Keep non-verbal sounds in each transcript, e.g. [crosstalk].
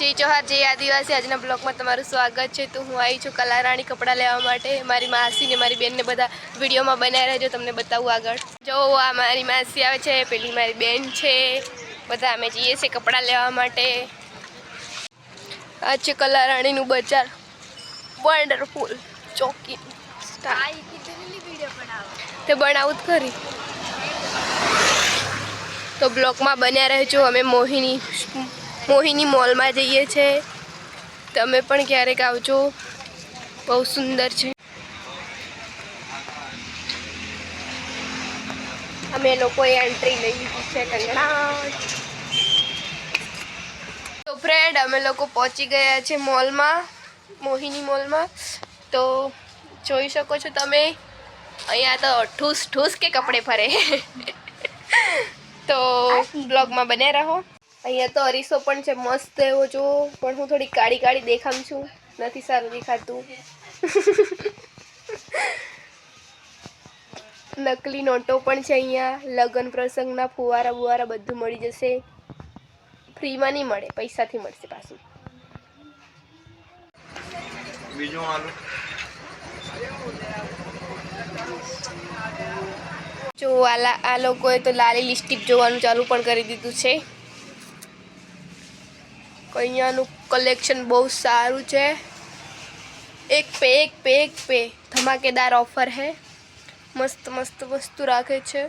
જય જોહાર જય આદિવાસી આજના બ્લોગમાં તમારું સ્વાગત છે. તો હું આવી છું કલારાણી કપડાં લેવા માટે. મારી માસી ને મારી બેનને બધા વિડીયોમાં બનાવી રહેજો તમને બતાવું આગળ. જો આ મારી માસી આવે છે પેલી મારી બેન છે. બધા અમે જઈએ છીએ કપડાં લેવા માટે. આ છે કલારાણીનું બજાર. વન્ડરફુલ ચોકી તે બનાવું જ ખરી. તો બ્લોકમાં બન્યા રહેજો. અમે મોહિની મોહિની મોલમાં જઈએ છીએ તમે પણ ક્યારેક આવજો. બહુ સુંદર છે. અમે લોકોએ એન્ટ્રી લઈ લીધી છે કંગણા તો ફ્રેન્ડ અમે લોકો પહોંચી ગયા છે મોલમાં મોહિની મોલમાં. તો જોઈ શકો છો તમે અહીંયા તો ઠૂસ ઠૂસ કે કપડે ફરે. તો બ્લોગમાં બને રહો. અહીંયા તો અરીસો પણ છે મસ્ત એવો જો પણ હું થોડી કાળી કાળી દેખામ છું. નથી સારું દેખાતું. નકલી નોટો પણ છે અહીંયા. લગ્ન પ્રસંગના ફુવારા બુવારા બધું મળી જશે. ફ્રીમાં નહીં મળે પૈસાથી મળશે પાછું. બીજું આલુ જો આ આ લોકોએ તો લાલી લિપસ્ટિક જોવાનું ચાલુ પણ કરી દીધું છે. અહીંયાનું કલેક્શન બહુ સારું છે. એક પે એક પે એક પે. ધમાકેદાર ઓફર હે. મસ્ત મસ્ત વસ્તુ રાખે છે.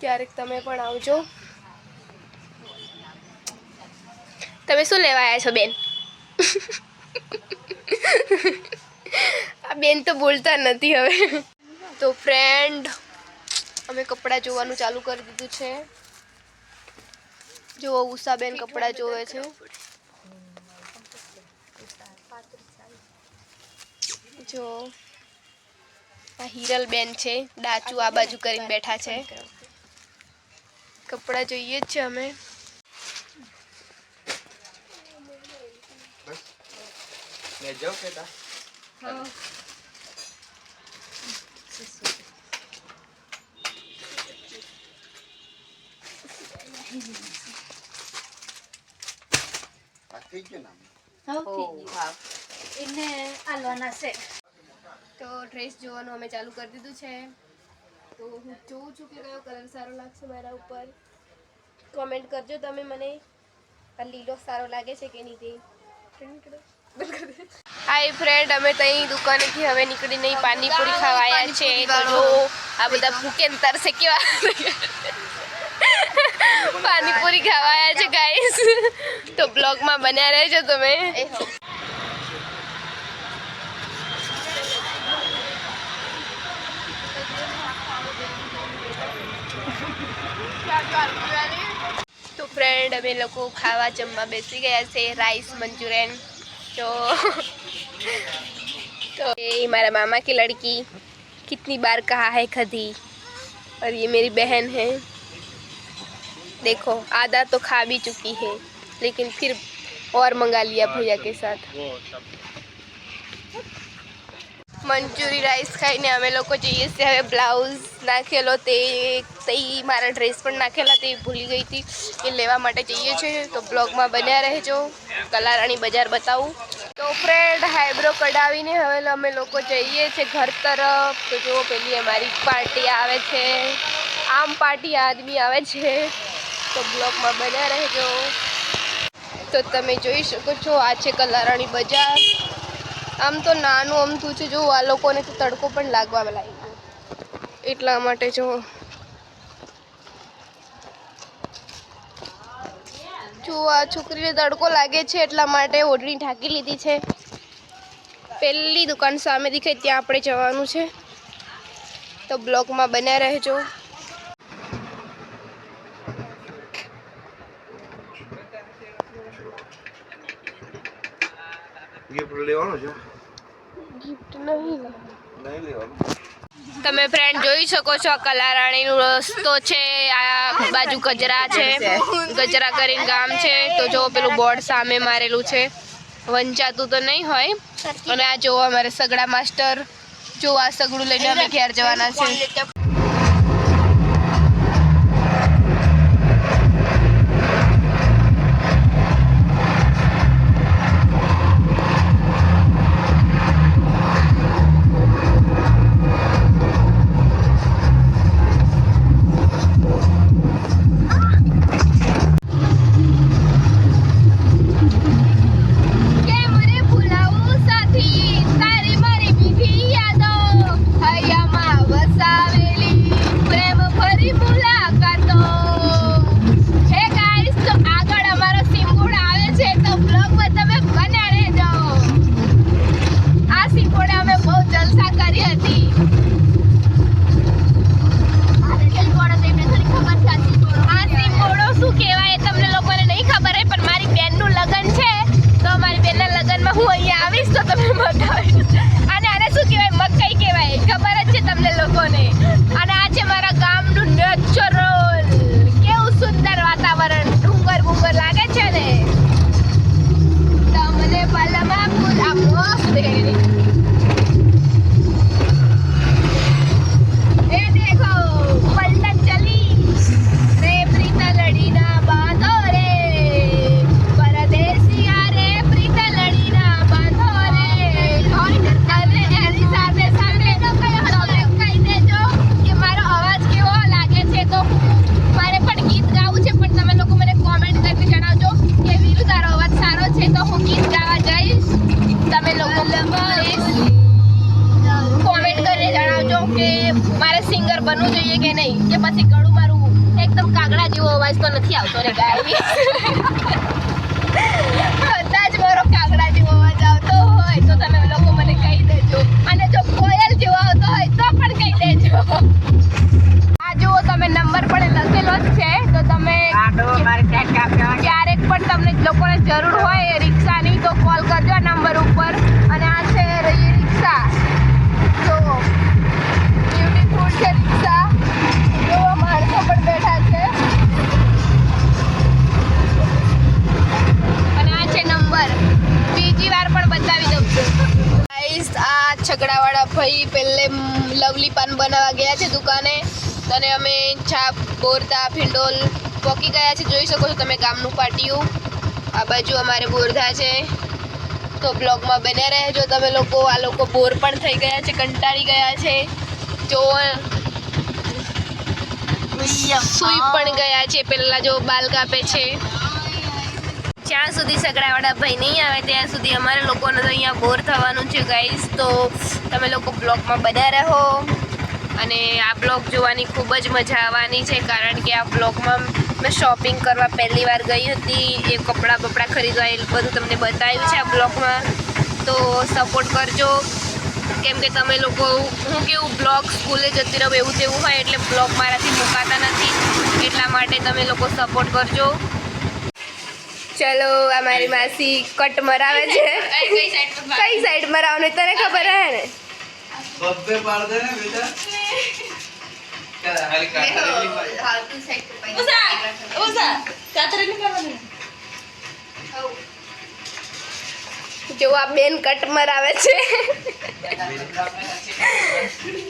ક્યારેક તમે પણ આવજો. તમે શું લેવા આવ્યા છો, બેન? આ બેન તો બોલતા નથી હવે. તો ફ્રેન્ડ અમે કપડાં જોવાનું ચાલુ કરી દીધું છે. જો ઉષાબેન કપડાં જોવે છે જો આ હિરલ બેન છે ડાચુ આ બાજુ કરીને બેઠા છે કપડાં જોઈએ જ છે અમે ને જાવ કેતા આ થઈ ગયું ને આમ? એને આલવાના છે. તો ડ્રેસ જોવાનું અમે ચાલુ કરી દીધું છે. તો હું જોઉં છું કે કયો કલર સારો લાગશે મારા ઉપર. કોમેન્ટ કરજો તમે મને આ લીલો સારો લાગે છે કે નહીં હાય ફ્રેન્ડ અમે ત્યાં દુકાનેથી હવે નીકળી નહીં. પાણીપુરી ખાવા આવ્યા છે. તો જો આ બધા ભૂકે ને તરસે કેવા? પાણીપુરી ખાવા આવ્યા છે ગાઈસ તો બ્લોગમાં બન્યા રહેજો તમે તો ફ્રેન્ડ અમે લોકો ખાવા જમવા બેસી ગયા છે રાઈસ मंचूरियन तो तो ये हमारा मामा की लड़की कितनी बार कहा है खदी और ये मेरी बहन है देखो आधा तो खा भी चुकी है लेकिन फिर और मंगा लिया भैया के साथ મંચુરી રાઈસ ખાઈને અમે લોકો જઈએ છીએ હવે બ્લાઉઝ નાખેલો તે તે મારા ડ્રેસ પણ નાખેલા તે ભૂલી ગઈ હતી એ લેવા માટે જઈએ છીએ તો બ્લોગમાં બન્યા રહેજો કલારાણી બજાર બતાવું તો ફ્રેન્ડ હાઈબ્રો કઢાવીને હવે અમે લોકો જઈએ છીએ ઘર તરફ તો જો પેલી અમારી પાર્ટી આવે છે આમ પાર્ટી આદમી આવે છે તો બ્લોગમાં બન્યા રહેજો. તો તમે જોઈ શકો છો, આ છે કલારાણી બજાર. આમ તો નાનું અમથું છે, જો આ લોકોને તો તડકો પણ લાગવા લાગ્યો. એટલા માટે જો. જો આ છોકરીને તડકો લાગે છે, એટલા માટે ઓઢણી ઢાંકી લીધી છે. પહેલી દુકાન સામે દેખાય, ત્યાં આપણે જવાનું છે. તો બ્લોકમાં બન્યા રહેજો ગિફ્ટ લેવાનું છે ગિફ્ટ નહીં નહીં લેવાનું. તમે ફ્રેન્ડ જોઈ શકો છો આ કલારાણીનો રસ્તો છે આ બાજુ ગજરા છે ગજરા કરીને ગામ છે. તો જો પેલું બોર્ડ સામે મારેલું છે. વંચાતું તો નહીં હોય અને આ જોવા અમારે સગડા માસ્ટર. જોવા સગડું લઈને અમે ઘેર જવાના છે. બનવું જોઈએ કે નહીં? કે પછી ગળું મારું એકદમ કાગડા જેવો અવાજ તો નથી આવતો રે ગાય. કદાચ મારો કાગડા જેવો અવાજ આવતો હોય તો તમે લોકો મને કહી દેજો. અને જો કોયલ જેવો આવતો હોય તો પણ કહી દેજો. આ જુઓ તમે નંબર પણ લખેલો જ છે. તો તમે ક્યારેક પણ તમને લોકોને જરૂર હોય ભાઈ પહેલે લવલી પાન બનાવવા ગયા છે દુકાને. અને અમે છાપ બોરતા ભીંડોલ પોકી ગયા છે. જોઈ શકો છો તમે ગામનું પાટિયું. આ બાજુ અમારે બોરધા છે. તો બ્લોગમાં બન્યા રહેજો તમે લોકો આ લોકો બોર પણ થઈ ગયા છે કંટાળી ગયા છે. જો સુઈ પણ ગયા છે. પહેલાં જો બાલ કાપે છે. સુધી સગડાવાળા ભાઈ નહીં આવે ત્યાં સુધી અમારે લોકોને તો અહીંયા બોર થવાનું છે ગાઈઝ તો તમે લોકો બ્લોગમાં બધા રહો અને આ બ્લોગ જોવાની ખૂબ જ મજા આવવાની છે, કારણ કે આ બ્લોગમાં મેં શોપિંગ કરવા પહેલી વાર ગઈ હતી, એ કપડાં બપડાં ખરીદવા, એ બધું તમને બતાવ્યું છે આ બ્લોગમાં. તો સપોર્ટ કરજો. કેમ કે તમે લોકો, હું કેવું બ્લોગ સ્કૂલે જતી રહું એવું તેવું હોય એટલે બ્લોગ મારાથી મુકાતા નથી. એટલા માટે તમે લોકો સપોર્ટ કરજો. ચલો આ મારી માસી કટ મરાવે છે કઈ સાઈડ મરાવવાનું તને ખબર હે ને બબ્બે પાડ દે ને બેટા ચાલ ખાલી કાઢી જો આ બેન કટ મરાવે છે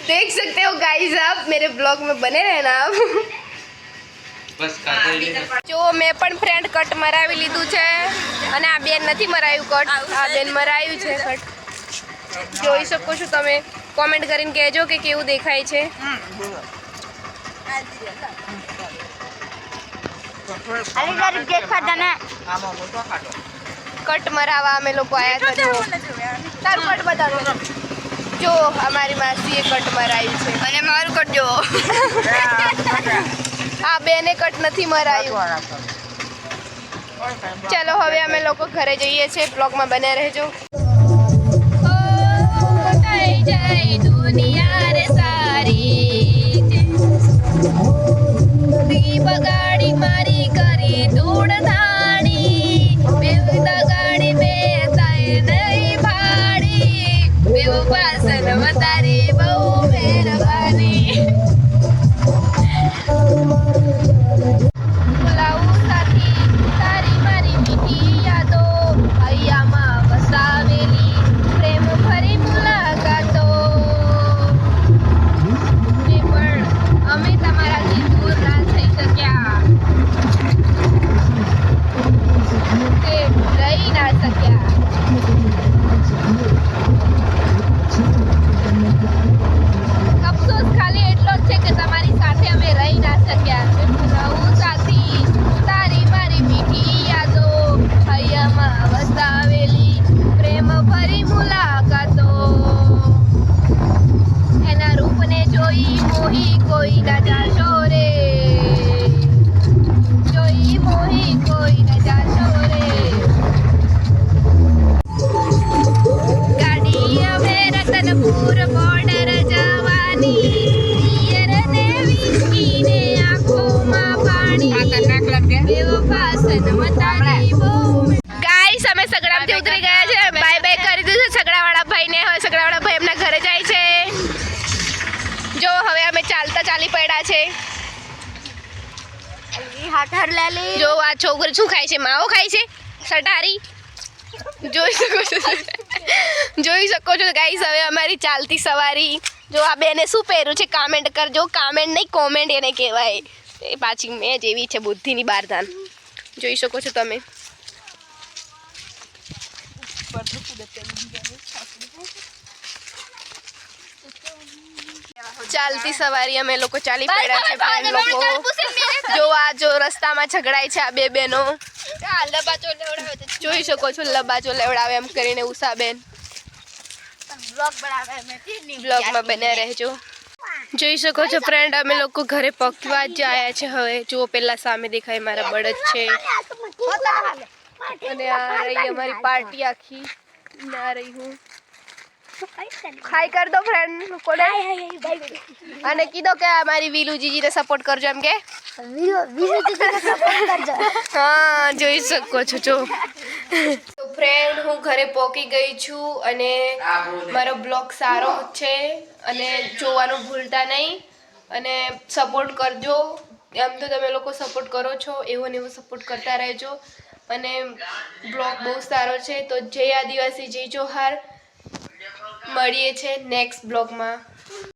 देख सकते हो गाइस आप मेरे ब्लॉग में बने रहना आप બસ કાઢી લે જો મેં પણ ફ્રેન્ડ કટ મરાવી લીધું છે અને આ બેન નથી મરાયું કટ આ બેન મરાયું છે કટ જોઈ શકો છો તમે. કોમેન્ટ કરીને કહેજો કે કેવું દેખાય છે. કટ મરાવા અમે લોકો આવ્યા હતા જો તારું કટ બતાવો જો અમારી માસીએ કટ મરાયું છે. અને મારું કટ જો [laughs] આ બેને કટ નથી મરાયું. ચાલો, હવે અમે લોકો ઘરે જઈએ છીએ. બ્લોગમાં બને રહેજો. દુનિયા રે સારી બગાડી મારી કરી ધૂળ ધાણી દગાડી બે પડ્યા છે. જો આ છોકરી શું ખાય છે? માવો ખાય છે? સટારી જોઈ શકો છો જોઈ શકો છો ગાઈસ હવે અમારી ચાલતી સવારી. જો આ બેને શું પહેર્યું છે? કામેન્ટ કરજો. કામેન્ટ નહીં કોમેન્ટ એને કહેવાય. એ પાછી મેં જેવી છે બુદ્ધિની બારધાન જોઈ શકો છો તમે. ચાલતી સવારી અમે લોકો ચાલી પડ્યા છે friend લોકો. જો આ જો રસ્તામાં ઝઘડાય છે આ બે બેનો જોઈ શકો છો લબાચો લેવડાવે એમ કરીને ઉષાબેન. બ્લોગમાં બન્યા રહેજો. જોઈ શકો છો ફ્રેન્ડ અમે લોકો ઘરે પકવા જ આવ્યા છે. હવે જુઓ પેલા સામે દેખાય મારા બળદ છે. અને આ રહી અમારી પાર્ટી આખી. ના રહી હું. ખાઈ કર દો ફ્રેન્ડ કોને અને કીધો કે અમારી વીલુ જીજીને સપોર્ટ કરજો એમ કે? હા જોઈ શકો છો જો. તો ફ્રેન્ડ હું ઘરે પહોંચી ગઈ છું અને મારો બ્લોગ સારો છે અને જોવાનું ભૂલતા નહીં. અને સપોર્ટ કરજો. એમ તો તમે લોકો સપોર્ટ કરો છો એવો ને એવો સપોર્ટ કરતા રહેજો. અને બ્લોગ બહુ સારો છે. તો જય આદિવાસી જય જોહાર. મળીએ છે નેક્સ્ટ બ્લોગમાં